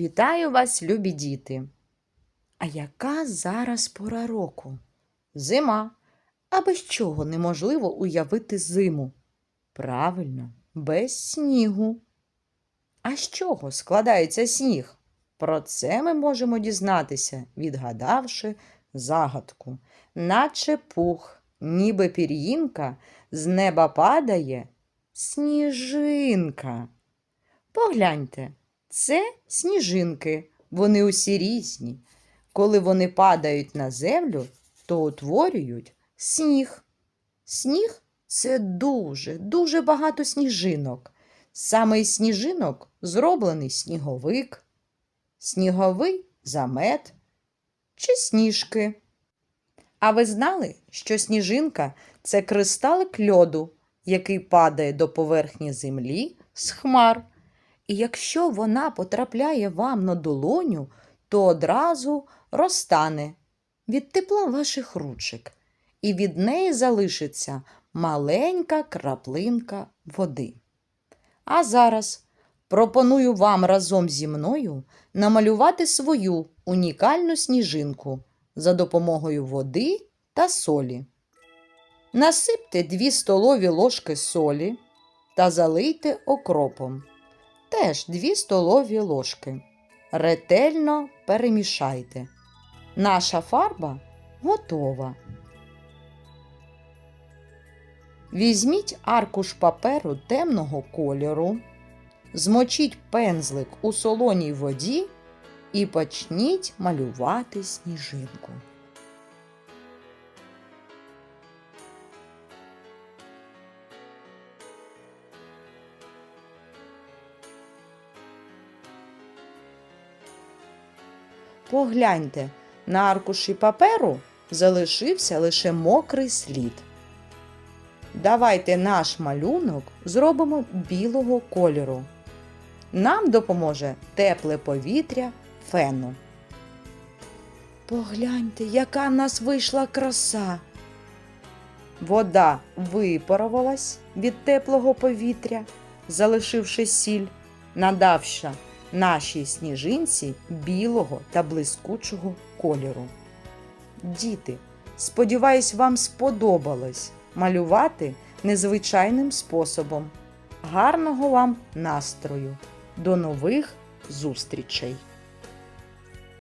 Вітаю вас, любі діти! А яка зараз пора року? Зима. А без чого неможливо уявити зиму? Правильно, без снігу. А з чого складається сніг? Про це ми можемо дізнатися, відгадавши загадку. Наче пух, ніби пір'їнка, з неба падає сніжинка. Погляньте, це сніжинки, вони усі різні. Коли вони падають на землю, то утворюють сніг. Сніг це дуже, дуже багато сніжинок. Саме із сніжинок зроблений сніговик, сніговий замет чи сніжки. А ви знали, що сніжинка це кристалик льоду, який падає до поверхні землі з хмар. І якщо вона потрапляє вам на долоню, то одразу розтане від тепла ваших ручок, і від неї залишиться маленька краплинка води. А зараз пропоную вам разом зі мною намалювати свою унікальну сніжинку за допомогою води та солі. Насипте 2 столові ложки солі та залийте окропом. Теж 2 столові ложки. Ретельно перемішайте. Наша фарба готова. Візьміть аркуш паперу темного кольору, змочіть пензлик у солоній воді і почніть малювати сніжинку. Погляньте, на аркуші паперу залишився лише мокрий слід. Давайте наш малюнок зробимо білого кольору. Нам допоможе тепле повітря фену. Погляньте, яка в нас вийшла краса. Вода випарувалась від теплого повітря, залишивши сіль, надавши нашій сніжинці білого та блискучого кольору. Діти, сподіваюсь, вам сподобалось малювати незвичайним способом. Гарного вам настрою! До нових зустрічей!